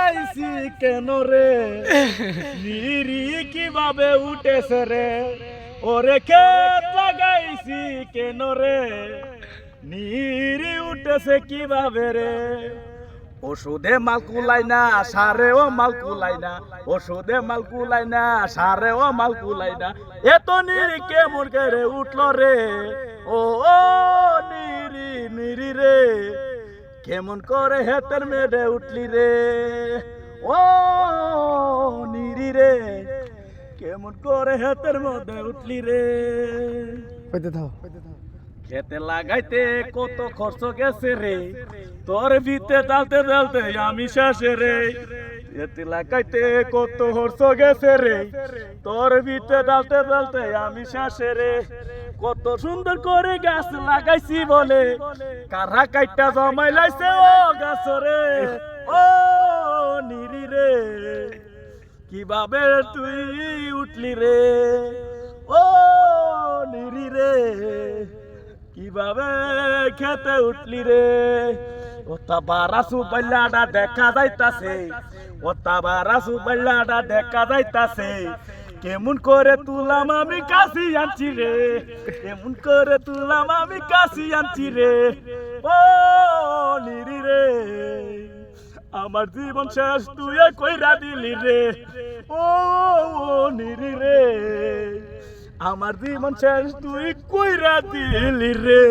লাগাইছি কেন রে? নিরি কীভাবে উঠেছে রে। ওরে ক্ষেত লাগাইছি কেন রে? নিরি উঠেছে কীভাবে রে? ওষুধে মাল কুলাই না, সারেও মাল কুলাই না। ওষুধে মাল কুলাই না, সারেও মাল কুলাই না। এত নিরি কেমন করে উঠল রে। ও ও, নিরি কেমন করে হেতের মেডে উঠলি রে? ও নিরি রে কেমন করে হেতের মধ্যে উঠলি রে? কইতে থাও। খেতে লাগাইতে কত খরচ গেছে রে তোর ভিতে ডালতে ডালতে আমি শেষে রে। খেতে লাগাইতে কত খরচ গেছে রে তোর ভিতে ডালতে ডালতে আমি শেষে রে। কত সুন্দর করে গাছ লাগাইছি বলে। কারা কাইটা জমাই লাইছে ও গাছ রে ও নিরি রে। কীভাবে তুই উঠলি রে? ও নিরি রে। কীভাবে খেতে উঠলি রে? ওটা বারা সুপাল্লাটা দেখা যাইতাছে। ওটা বারা সুপাল্লাটা দেখা যাইতাছে। কেমন করে তুলাম আমি কাশি আনছি রে? কেমন করে তুলাম আমি কাশি আনছি রে? ও নিরি রে, আমার জীবন শেষ তুই কইরা দিলি রে। ও নিরি রে, আমার জীবন শেষ তুই কইরা দিলি রে।